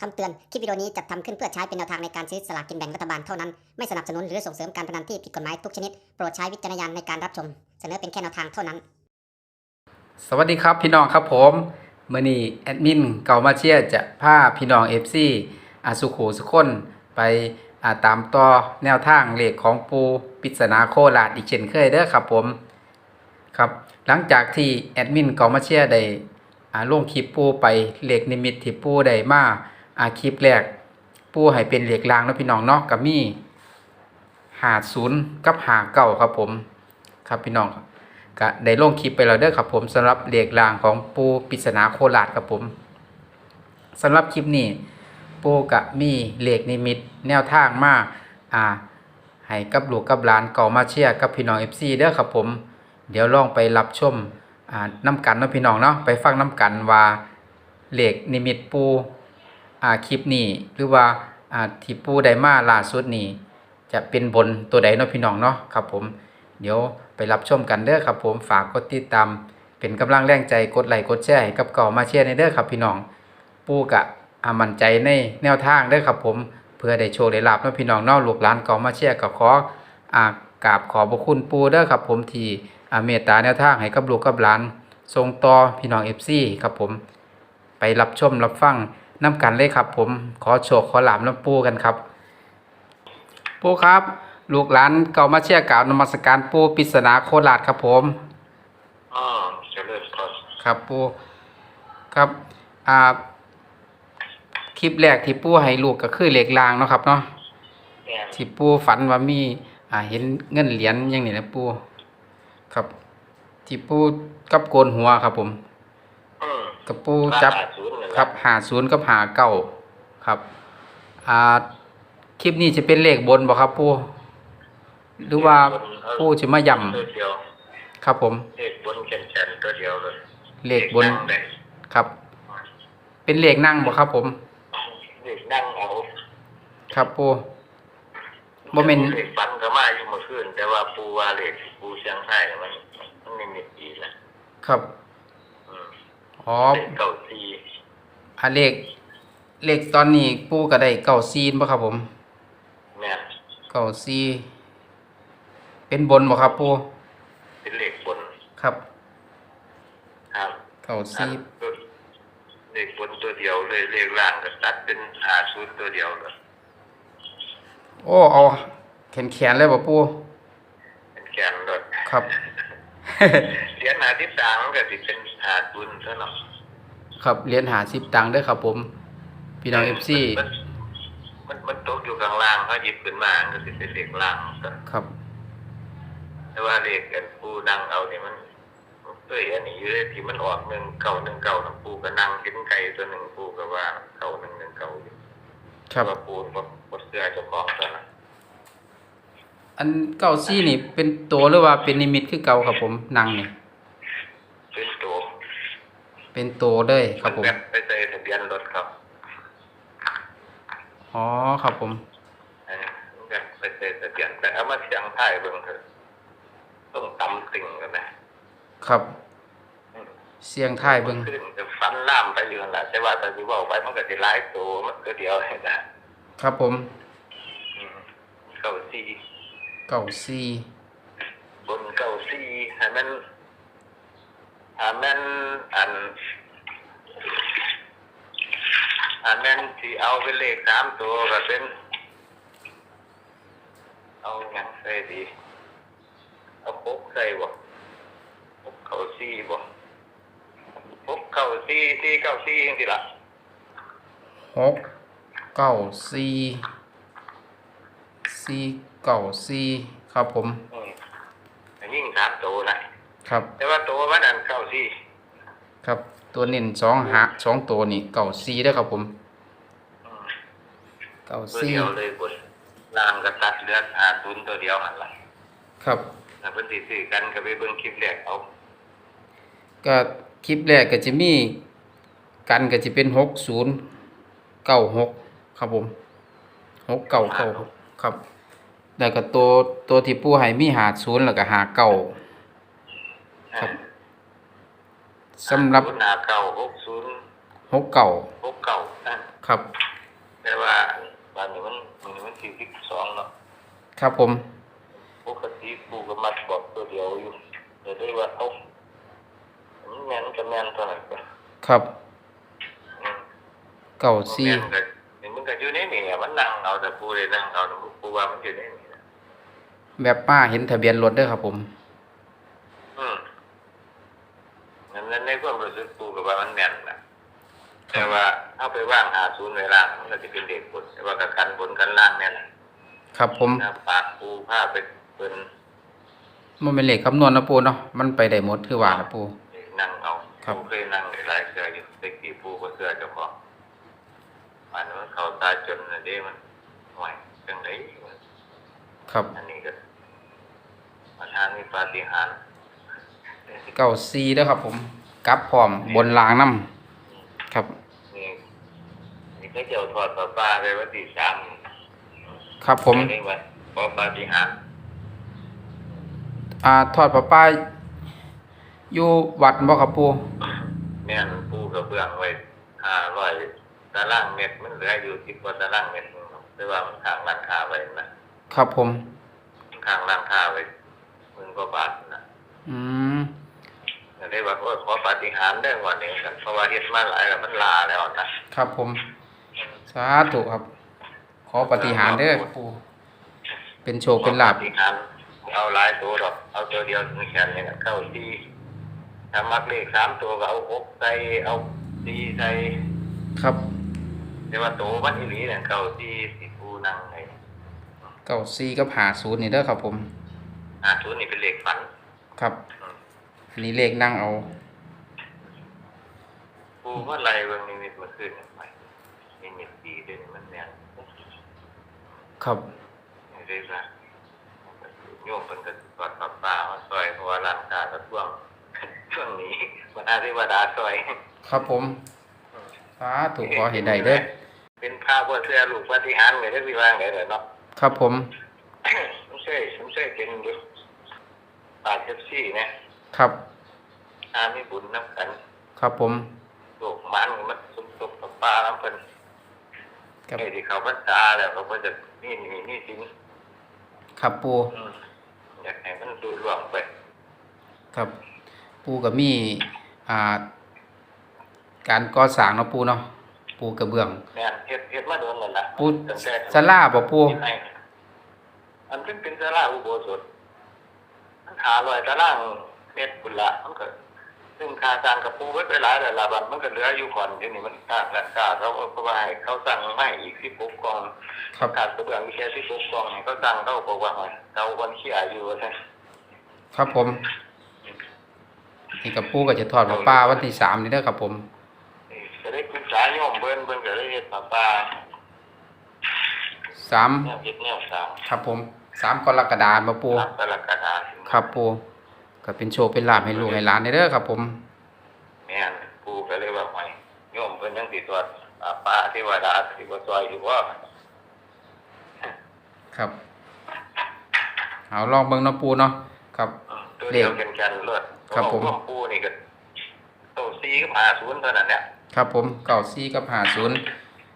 คำเตือน คลิปวิดีโอนี้จัดทำขึ้นเพื่อใช้เป็นแนวทางในการซื้อสลากกินแบ่งรัฐบาลเท่านั้น ไม่สนับสนุนหรือส่งเสริมการพนันที่ผิดกฎหมายทุกชนิด โปรดใช้วิจารณญาณในการรับชม เสนอเป็นแค่แนวทางเท่านั้น สวัสดีครับพี่น้องครับผมเมื่อนี้แอดมินเก่ามาเชียจะพาพี่น้อง FC อาสุขสุคนไปาตามต่อแนวทางเลขของปูปิศนาโคราชอีกเช่นเคยเด้อครับผมครับหลังจากที่แอดมินเก่ามาเชียได้ลงคลิปปูไปเลขนิมิตที่ปูได้มา อาคลิปแรกปูให้เป็นเหลขลางนะพี่น้องเนาะกับมีหาศูนย์กับหาเก้าครับผมครับพี่น้องก็ได้ลงคลิปไปแล้วเด้อครับผมสำหรับเรียกลางของปูปริศนาโคราชครับผมสำหรับคลิปนี้ปูกะมีเหลขนิมิตแนวทางมาอ่าให้กับลูกกับหลานเก่ามาเชียร์กับพี่น้อง FC เด้อครับผม เดี๋ยวลองไปรับชมน้ำกันนะพี่น้องเนาะไปฟังน้ำกันว่าเหลขนิมิตปู อ่าคลิปนี้หรือว่าอ่าที่ปูไดมาล่าสุดนี้จะเป็นบนตัวใดเนาะพี่น้องเนาะครับผมเดี๋ยวไปรับชมกันเด้อครับผมฝากกดติดตามเป็นกำลังแรงใจกดไลค์กดแชร์ให้กับเก่ามาเชียร์ในเด้อครับพี่น้องปูกะอามั่นใจในแนวทางเด้อครับผมเพื่อได้โชคได้ลาบเนาะพี่น้องเนอกลูกหลานเก่ามาเชียร์ก็ขออ่ากราบขอบพระคุณปูเด้อครับผมที่อาเมตตาแนวทางให้กับลูกกับหลานส่งต่อพี่น้อง FC ครับผม ไปรับชมรับฟัง น้ำกันเลยครับ ผมขอโชคขอลาบน้ำปูกันครับ ปูครับ ลูกหลานเก่ามาเชียร์กล่าวนมัสการปูปริศนาโคราชครับผมอ๋อเจริญพรครับปูครับอ่าคลิปแรกที่ปูให้ลูกก็คือเหล็กลางเนาะครับเนาะแม่นที่ปูฝันว่ามีอ่าเห็นเงินเหรียญอย่างนี้นะปูครับที่ปูกับโกนหัวครับผม อืมกับปูจับห้าศูนย์นั่นแหละครับหาศูนย์กับหาเก้าครับอ่าคลิปนี้จะเป็นเลขบนบ่ครับปูหรือว่าปูจะมาย่ตัวเดียวำครับ ผมเลขบนแขนๆตัวเดียวเลยเลขบนนั่งเลยครับ เป็นเลขนั่งบ่ครับ ผมเลขนั่งเอาครับปูบ่แม่นเลขฟันก็มาอยู่เมื่อคืนแต่ว่าปูว่าเลขปูเชียงไฮ้มันมันไม่มีดีนะครับอืม อ๋อเลขเก้าสี่อ่าเลขเลขตอนนี้ปูก็ได้เก้าซีนบ่ครับผมแม่นเก้าซีเป็นบนบ่ครับปูเป็นเลขบนครับครับเก้าซีอันเลขบนตัวเดียวเลยเลขล่างก็ตัดเป็นห้าศูนย์ตัวเดียวเลยโอ้เอาแขนแขนๆเลยบ่ปูเป็นแขนรถครับ เหรียญหาทิพย์ต่างมันก็สิเป็น หาศูนย์ซะเนาะครับเหรียญหาสิบตังค์เด้อครับผม พี่น้อง FC มันมันมันตกอยู่ข้างล่างเขาหยิบขึ้นมามันก็สิเป็นเลขล่างก็ครับ แต่ว่าเลขกันปูนั่งเอาเนี่ยมันมันเอ้ยอันนี้อยู่เลยที่มันออกหนึ่งเก่าหนึ่งเก่าน้ำปูก็นั่งกินไก่ตัวหนึ่งปูก็ว่าเก่าหนึ่งหนึ่งเก่าอยู่ครับ ว่าปูบดบดเสื้อเจ้าของซะนะอันเก้าซีนี่เป็นตัวหรือว่าเป็นนิมิตคือเก่าครับผมนั่งนี่เป็นตัว เป็นตัวเลยครับผม แบบไปใส่ทะเบียนรถครับอ๋อครับผมอันนี้แบบไปใส่ทะเบียนแต่เอามาเสียงท้ายเบิ่งเถอะต้องตำติ่งกันนะครับ อืมเสียงท้ายเบิ่งขึ้นจะฟันล่ามไปอยู่นั่นแหละแต่ว่าตอนที่ว่าไปมันก็จะลายตัวมันก็เดียวเห็นนะครับผมอืมเก้าสี่ เก้าซีบนเก้าสี่ให้มัน ให้มันอันอันนั้นที่เอาเป็นเลขสามตัวก็เป็น เอาหยังใส่ดี เอาพกใส่บ่พกเก้าสี่บ่พกเก้าสี่สี่เก้าสี่ยังสิล่ะหกเก้าซีซีเก้าซีครับผม อืมอันยิ่งสามตัวนะ ครับ แต่ว่าตัวมันอันเก้าสี่ครับ ตัวเน้นสองหาสองตัวนี่เก้าซีได้อครับผมอืมเก้าตัวซีเดียวเลยบนล่างก็ตัดเลือดหาศูนย์ตัวเดียวหันละครับถ้าเพิ่นสิซื้อกันก็ไปเบิ่งคลิปแรกเอาก็คลิปแรกก็จะมี กันก็จะเป็นหกศูนย์เก้าหกครับผมหกเก้าเก้าครับ แล้วก็ตัวตัวที่ปูให้มีหาศูนย์แล้วก็หาเก้า ครับสำหรับหนาเก่าหกศูนย์หกเก่าหกเก่าครับ แต่ว่าวันนี้มันวันนี้มันสี่สิบสองเนาะครับผมปกติปูก็มัดบอกตัวเดียวอยู่แต่ได้วยว่าเขาแมนกับแมนตัวไหนกันครับเก่าซี่มันก็อยู่ในนี่มันนั่งเอาแต่ปูเลยนั่งเอาแต่ปูว่ามันอยู่ในนี่แบบป้าเห็นทะเบียนรถด้วยครับผม นนั้นในความรู้สึกปูก็ว่ามันแม่นนะแต่ว่าเอาไปว่างหาศูนย์ไว้ล่างมันก็จะเป็นเด็กบนแต่ว่ากับกันบนกันล่างเนี่ยแหละครับผมถ้าปากปูผ้าไปเป็นมันเป็นเลขคำนวณนะปูเนาะมันไปได้หมดคือว่านะปูนั่งเอาครับปูเคยนั่งหลายเสืออยู่เด็กที่ปูก็เสือเจ้าของมันมันเข้าตาจนน่ะเด้มันห่วยจังไดครับอันนี้ก็มาทางนี้ปาฏิหาริย์ เก่าซีเด้อครับ ผม กลับพร้อมบนรางน้ำครับนี่นี่ก็เจ้าทอดปลาปลาไปวันที่สามครับผมได้ว่าขอปาฏิหาริย์อ่าทอดปลาป้าอยู่วัดบ่ครับปูแม่นปูกระเบื้องไว้ห้าร้อยตารางเมตรมันเหลืออยู่สิบกว่าตารางเมตรแต่ว่ามันข้างร้านค้าไว้นะครับผมข้างร้านค้าไว้หมื่นกว่าบาทนะ อืมก็ได้ว่าโอ้ยขอปาฏิหาริย์ได้วันนี้กันเพราะว่าเฮ็ดมาหลายแล้วมันลาแล้วนะครับผม สาธุครับ ขอปฏิหารย์เด้อปูเป็นโชคเป็นลาบปาฏิหาริย์เอาหลายตัวดอกเอาตัวเดียวถึงแขนเนี่ยนะเข้าที่ถ้ามักเลขสามตัวก็เอาหกใส่เอาสี่ใส่ครับแต่ว่าโตมันอีหลีเนี่ยเข้าที่สิปูนั่งไงเก่าซีกับหาศูนย์นี่เด้อครับผมอ่าศูนย์นี่เป็นเลขฝัน ครับ อันนี้เลขนั่งเอาปูเมื่อไรเบิ่งนิมิตเมื่อคืนเนี่ยไปนิมิตดีเด่นมันเนี่ยครับไม่ได้ละโยมเป็นกระกอดป้าป้ามาซอยเพราะว่าร้านค้าก็ท่วงช่วงนี้วันอาทิตย์วดาซอย ครับผมสาธุขอเห็นได้เด้อเป็นภาพว่าเสื้อลูกปฏิหารไงได้พี่ว่างไงเลยเนาะครับผมไม่ใช่ไม่ใช่เป็นดู ปาเทปซี่เนี่ยครับอามีบุญน้ำกัน ครับผมโลกมันมันสมทบกับป้าน้ำเพิ่นครับไอ้ที่เขาพรรษาแล้วเขาก็จะนี่นี่นี่สินครับปูอืมอยากให้มันดูร่วงไป ครับ ปูกับมีอ่า การก่อสร้างเนาะปูเนาะปูกระเบื้อง แม่นเฮ็ดเฮ็ดมาโดนแล้วล่ะปูตั้งแต่ศาลาบ่ปูเฮ็ดให้อันเป็นเป็นศาลาอุโบสถมัน หาลอยตารางเมตรพุ่นละมันก็ซึ่งค่าสร้างกับปูไว้ไปหลายแล้วล่ะบัดมันก็เหลืออยู่ก่อนเดี๋ยวนี้มันสร้างราคาเขาก็เพราะว่าให้เขาสั่งไม่อีก16กล่องครับขาดกระเบื้องมีแค่16กล่องให้เขาสั่งเขาบอกว่าให้เราวันขี้อายุว่าซั่นครับผมนี่กับปูก็จะทอดปลาป้าวันที่สามนี่เด้อครับผมจะได้ปรึกษาโยมเบิ่นเบิ่นก็ได้เฮ็ดป้าป้าสามแนวเฮ็ดแนวสร้างครับผม สามกรกฎาคมมาปูตามกรกฎาคมครับปูก็เป็นโชว์เป็นลาบให้ลูกให้หลานเด้อครับ ผมแม่นปูก็เลยว่าหอยโยมเพิ่นยังสิตรวจป้าป้าเทวดาสิบ่ซอยอยู่บ่ครับ เอาลองเบิ่งเนาะปูเนาะครับอืมตัวเดียวกันกันเลิศครับผม เพาะว่าปูนี่ก็โตซีกับ50เท่านั้นแหละ ครับผมเก้าสี่กับห้าศูนย์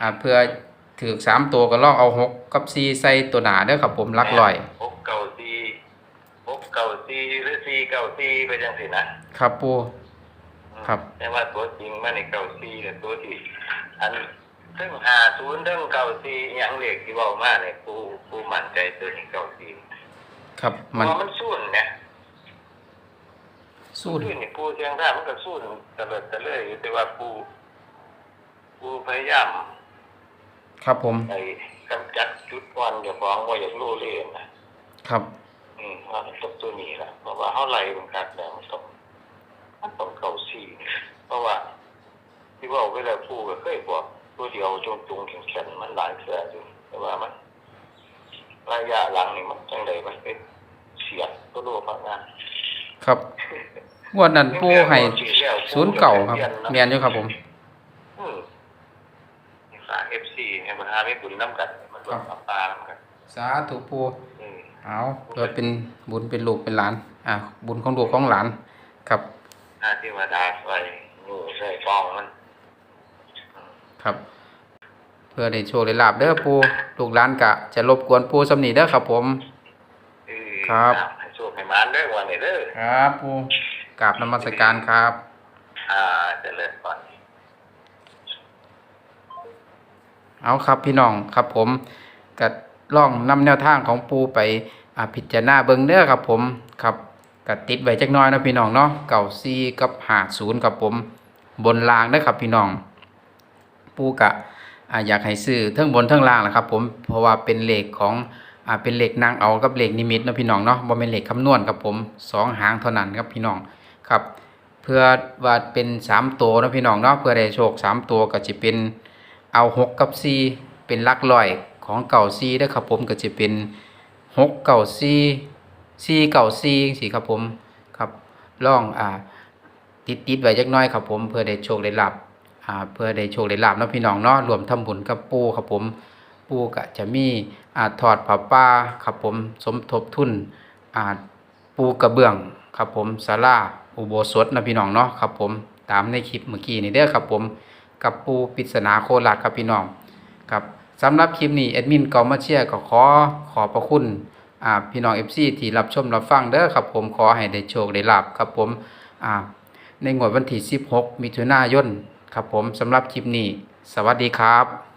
อ่าเพื่อ ถือสามตัวก็ลองเอาหกกับสี่ใส่ตัวหนาเด้อครับผมลักลอยหกเก้าสี่หกเก้าสี่หรือสี่เก้าสี่ไปจังซี่นะครับปูอืมครับแต่ว่าตัวจริงมันนี่เก้าสี่เนี่ยตัวที่อันถึง50ถึงเก้าสี่อหยังเลขที่เว้ามาเนี่ยปูปูมั่นใจตัวนี้เก้าสี่ครับเพมันราะว่ามันสู้เนี่ยสู้สู้นี่ปูเชียงรายมันก็สู้ตะเลิดตะเลยอยู่แต่ว่าปูปูพยายาม ครับผม ไอ้กำจัดจุดอ่อนอย่าฟ้องว่าอย่าโลเลนะครับ อืมว่ามันต้องตัวนี้ล่ะเพราะว่าเฮาไล่มันกัดแล้วมันต้องมันต้องเข้าซี่เพราะว่า ที่ว่าเวลาปูก็เคยบอกตัวเดียวจงจงแข็งๆมันหลายเสืออยู่แต่ว่ามันระยะหลังนี่มันจังไดมันเป็นเสียดตัวโลพังงานครับงวดนั้นปูให้ศูนย์เก่าครับเมียนอยู่ครับผมอืมฝาก เอฟซีให้มันหาไม่บุญน้ำกันมันรวมปลาปลาน้ำกันสาธุปูอืมเอาเกิดเป็นบุญเป็นลูกเป็นหลาน อ่าบุญของลูกของหลานครับหน้าที่ว่าดาไว้อยู่ใส่ฟองมันครับ เพื่อได้โชคได้ลาบเด้อปูลูกหลานกะ จะรบกวนปูสำนีเด้อครับผม เออครับ ให้โชคให้มานเด้อวันนี้เด้อครับปูกราบนมัสการครับ อ่าเจริญก่อน เอาครับพี่น้องครับผมก็ล่องนำแนวทางของปูไปพิจารณาเบิ่งเด้อครับผมครับก็ติดไว้จักน้อยนะพี่น้องเนาะเก่าซีกับหาศูนย์ครับผมบนรางเด้อครับพี่น้อง ปูกะอยากให้ซื้อเทั้งบนเทั้งล่างแหละครับ ผมเพราะว่าเป็นเหลขของอเป็นเหลขนางเอากับเหลขนิมิตนะพี่น้องเนาะบ่เป็นเหลขคำนวณครับผมสองหางเท่านั้นครับพี่น้องครับ เพื่อว่าเป็นสามตัวนะพี่น้องเนาะเพื่อได้โชคสามตัวก็จะเป็น เอาหกกับสี่เป็นลักร้อยของเก่าสี่ด้ครับผมก็จะเป็นหกเก่าสี่สี่เก่าสี่สี่ครับผมครับล่องอ่าติดติดๆไว้จักน้อยครับผมเพื่อได้โชคได้ลาบอ่าเพื่อได้โชคได้ลาบเนาะพี่น้องเนาะรวมทำบุญกับปู่ครับผมปู่ก็จะมีอ่าถอดผ้าป่าครับผมสมทบทุนอ่าปูกระเบื้องครับผมศาลาอุโบสถนะพี่น้องเนาะครับผมตามในคลิปเมื่อกี้นี่เด้อครับผม กับปูปริศนาโคราชครับพี่น้องครับสำหรับคลิปนี้แอดมินกอมาเชียก็ขอขอบพระคุณอ่าพี่น้องเอฟซีที่รับชมรับฟังเด้อครับผมขอให้ได้โชคได้ลาบครับผมอ่าในงวดวันที่ 16 มิถุนายนครับผมสำหรับคลิปนี้ สวัสดีครับ